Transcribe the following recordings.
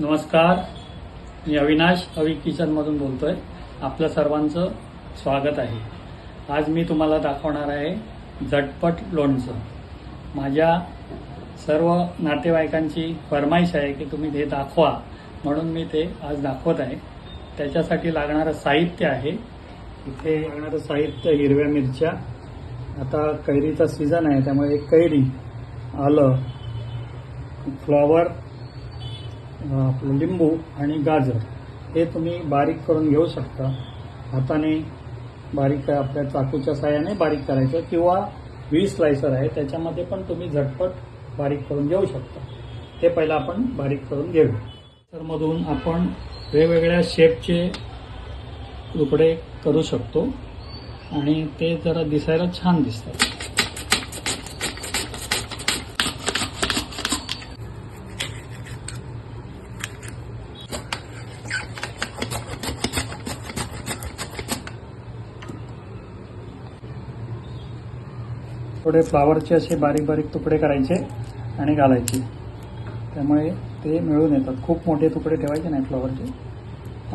नमस्कार. मी अविनाश अवि किचनमधून बोलतो आहे आपलं सर्वांचं स्वागत आहे. आज मी तुम्हाला दाखवणार आहे झटपट लोणचं. माझ्या सर्व नातेवाईकांची फरमाईश आहे की तुम्ही ते दाखवा म्हणून मी ते आज दाखवत आहे. त्याच्यासाठी लागणारं साहित्य आहे. इथे लागणारं साहित्य हिरव्या मिरच्या. आता कैरीचा सीझन आहे त्यामुळे एक कैरी आलं फ्लॉवर आपलं लिंबू आणि गाजर हे तुम्ही बारीक करून घेऊ शकता. हाताने बारीक आपल्या चाकूच्या साह्याने बारीक करायचं किंवा वीज स्लायसर आहे त्याच्यामध्ये पण तुम्ही झटपट बारीक करून घेऊ शकता. ते पहिलं आपण बारीक करून घेऊ तरमधून आपण वेगवेगळ्या शेपचे तुकडे करू शकतो आणि ते जरा दिसायला छान दिसतात. थोडे फ्लावरचे असे बारीक बारीक तुकडे करायचे आणि घालायचे. त्यामुळे ते मिळून येतात. खूप मोठे तुकडे ठेवायचे नाही फ्लावरचे.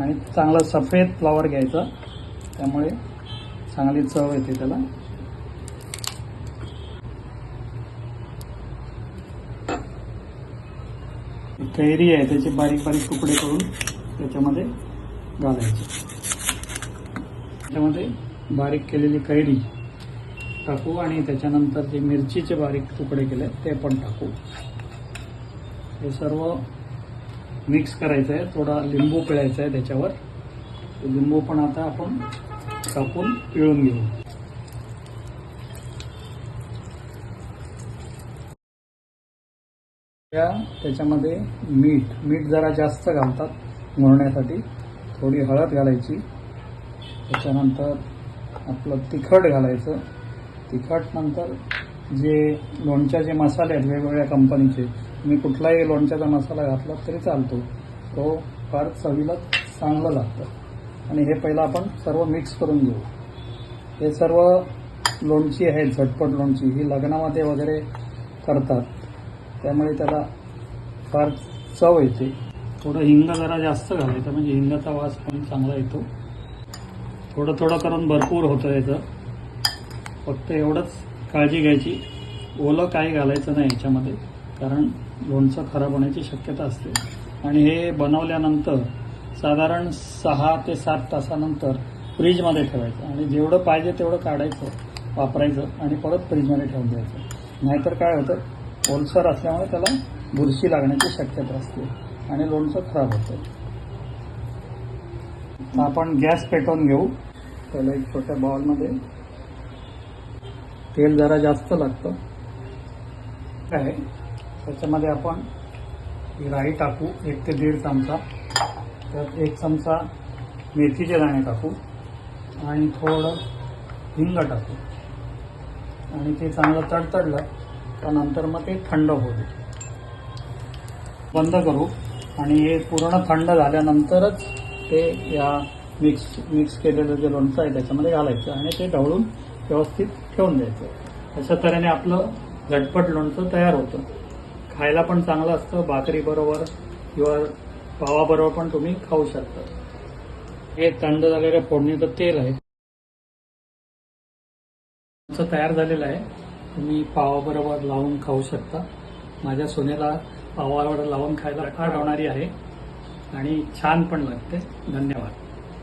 आणि चांगला सफेद फ्लावर घ्यायचा. त्यामुळे चांगली चव येते त्याला. कैरी आहे त्याचे बारीक बारीक तुकडे करून त्याच्यामध्ये घालायचे. त्याच्यामध्ये बारीक केलेली कैरी टाकू आणि त्याच्यानंतर जे मिरचीचे बारीक तुकडे केले ते पण टाकू. हे सर्व मिक्स करायचं आहे थोडा लिंबू पिळायचा आहे त्याच्यावर लिंबू पण आता आपण टाकून पिळून घेऊ. त्या त्याच्यामध्ये मीठ. मीठ जरा जास्त घालतात मुरण्यासाठी थोडी हळद घालायची. त्याच्यानंतर आपलं तिखट घालायचं. तिखट नंतर जे लोणच्याचे मसाले आहेत वेगवेगळ्या कंपनीचे तुम्ही कुठलाही लोणच्याचा मसाला घातला तरी चालतो. तो फार चवीला चांगलं लागतं. आणि हे पहिलं आपण सर्व मिक्स करून घेऊ. हे सर्व लोणची आहेत झटपट लोणची. ही लग्नामध्ये वगैरे करतात. त्यामुळे त्याला फार चव येते. थोडं हिंग जरा जास्त घालायचं म्हणजे हिंगाचा वास पण चांगला येतो. थोडं थोडं करून भरपूर होतं याचं. फक्त एवढंच काळजी घ्यायची. ओलं काही घालायचं नाही याच्यामध्ये कारण लोणचं खराब होण्याची शक्यता असते. आणि हे बनवल्यानंतर साधारण सहा ते सात तासानंतर फ्रीजमध्ये ठेवायचं. आणि जेवढं पाहिजे तेवढं काढायचं वापरायचं आणि परत फ्रीजमध्ये ठेवून द्यायचं. नाहीतर काय होतं ओलसर असल्यामुळे त्याला बुरशी लागण्याची शक्यता असते आणि लोणचं खराब होतं. तर आपण गॅस पेटवून घेऊ. त्याला एक छोट्या बॉलमध्ये तेल जरा जास्त लागतं. काय? त्याच्यामध्ये आपण राई टाकू एक ते दीड चमचा. त्यात एक चमचा मेथीचे दाणे टाकू आणि थोडं हिंग टाकू. आणि ते चांगलं तडतडलं तर नंतर मग ते थंड होऊ बंद करू आणि हे पूर्ण थंड झाल्यानंतरच ते या मिक्स मिक्स केलेलं जे लोणचं आहे त्याच्यामध्ये घालायचं आणि ते ढवळून व्यवस्थित ठेवून द्यायचं. अशा तऱ्हेने आपलं झटपट लोणचं तयार होतं. खायला पण चांगलं असतं भाकरीबरोबर किंवा पावाबरोबर पण तुम्ही खाऊ शकता. हे थंड झालेलं फोडणीचं तेल आहे. लोणचं तयार झालेलं आहे. तुम्ही पावाबरोबर लावून खाऊ शकता. माझ्या सोनेला पावावर लावून खायला फार होणारी आहे. आणि छान पण लागते. धन्यवाद.